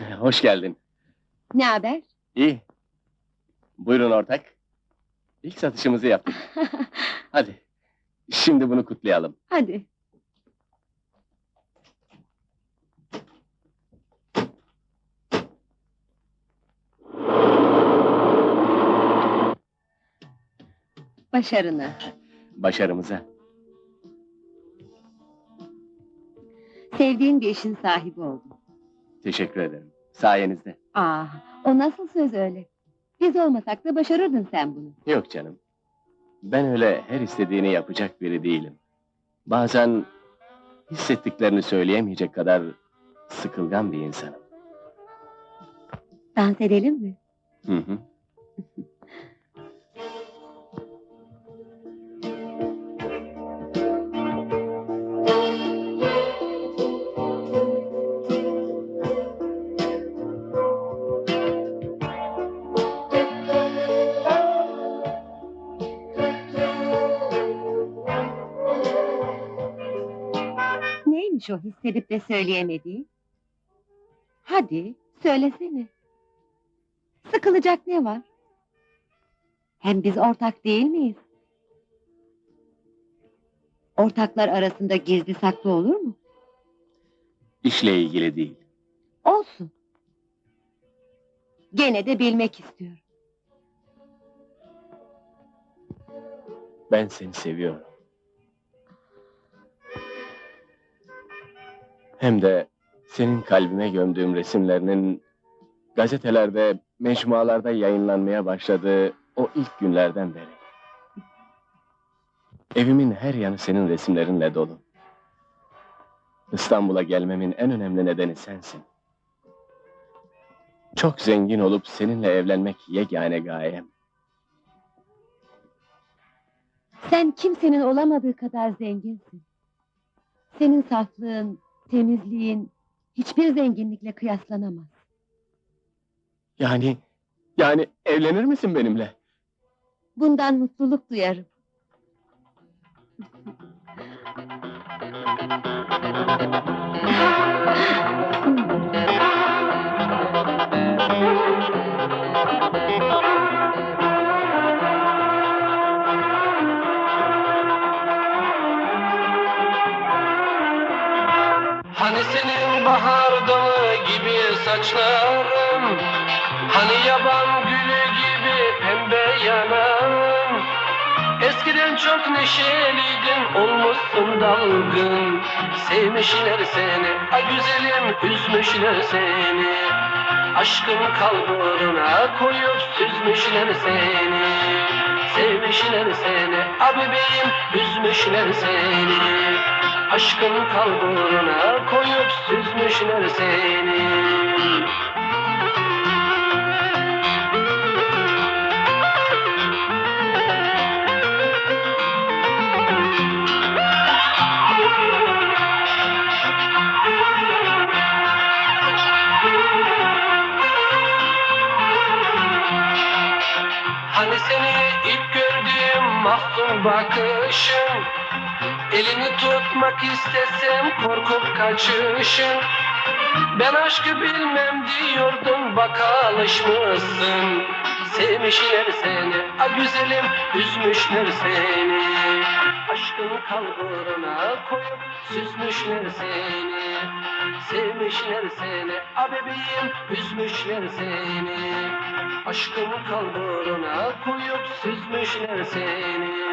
Hoş geldin. Ne haber? İyi. Buyurun ortak. İlk satışımızı yaptık. Hadi. Şimdi bunu kutlayalım. Hadi. Başarına. Başarımıza. Sevdiğin bir işin sahibi oldun. Teşekkür ederim. Sayenizde. Aa, o nasıl söz öyle? Biz olmasak da başarırdın sen bunu. Yok canım. Ben öyle her istediğini yapacak biri değilim. Bazen hissettiklerini söyleyemeyecek kadar sıkılgan bir insanım. Dans edelim mi? Hı hı. Neymiş o hissedip de söyleyemediğin? Hadi, söylesene. Sıkılacak ne var? Hem biz ortak değil miyiz? Ortaklar arasında gizli saklı olur mu? İşle ilgili değil. Olsun. Gene de bilmek istiyorum. Ben seni seviyorum. Hem de senin kalbime gömdüğüm resimlerinin gazetelerde, mecmualarda yayınlanmaya başladığı o ilk günlerden beri. Evimin her yanı senin resimlerinle dolu. İstanbul'a gelmemin en önemli nedeni sensin. Çok zengin olup seninle evlenmek yegane gayem. Sen kimsenin olamadığı kadar zenginsin. Senin saflığın, temizliğin hiçbir zenginlikle kıyaslanamaz. Yani, yani evlenir misin benimle? Bundan mutluluk duyarım. Senin bahar dalı gibi saçların Hani yaban gülü gibi pembe yanağın Eskiden çok neşeliydin olmuşsun dalgın. Sevmişler seni ay güzelim üzmüşler seni. Aşkın kalbına koyup süzmüşler seni. Sevmişler seni a bebeğim üzmüşler seni Aşkın kalbına koyup süzmüşler seni. Hani seni ilk gördüğüm mahzun bakışın Elini tutmak istesem korkup kaçışın. Ben aşkı bilmem diyordun bak alışmışsın. Sevmişler seni a güzelim üzmüşler seni. Aşkın kalbına koyup süzmüşler seni. Sevmişler seni a bebeğim üzmüşler seni. Aşkın kalbına koyup süzmüşler seni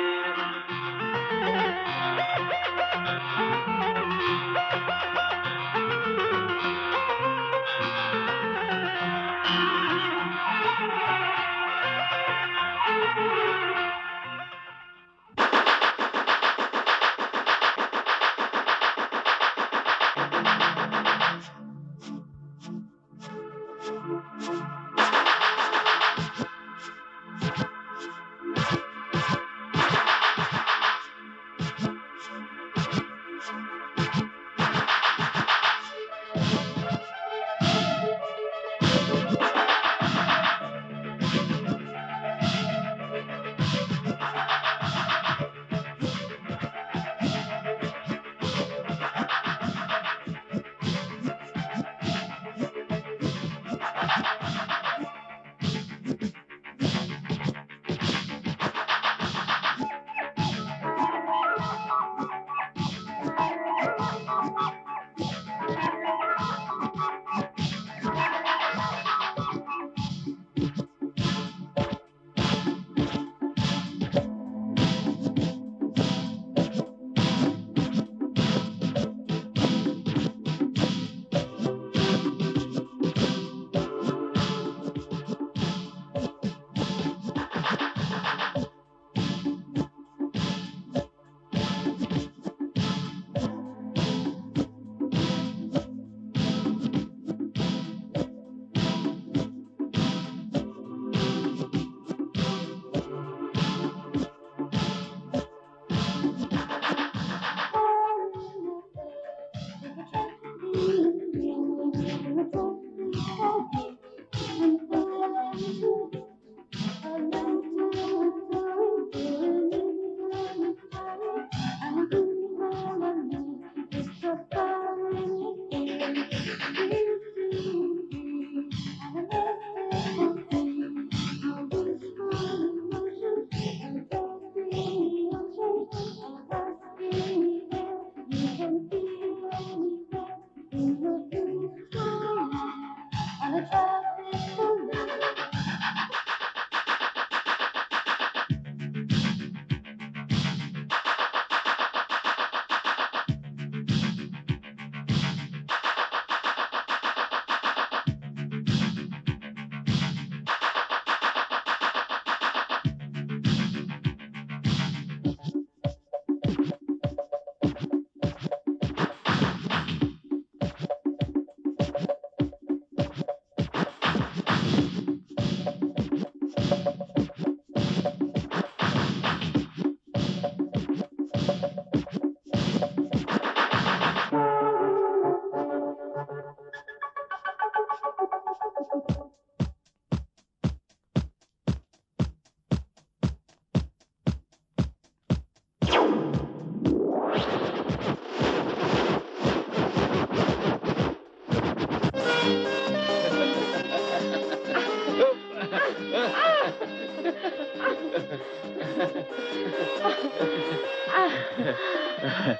Ah.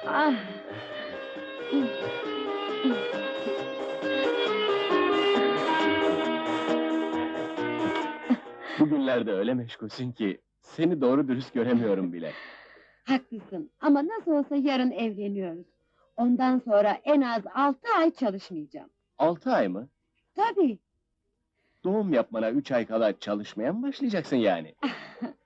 Ah. Bugünlerde öyle meşgulsün ki seni doğru dürüst göremiyorum bile. Haklısın ama nasıl olsa yarın evleniyoruz. Ondan sonra en az altı ay çalışmayacağım. Altı ay mı? Tabii. Doğum yapmana üç ay kala çalışmaya mı başlayacaksın yani?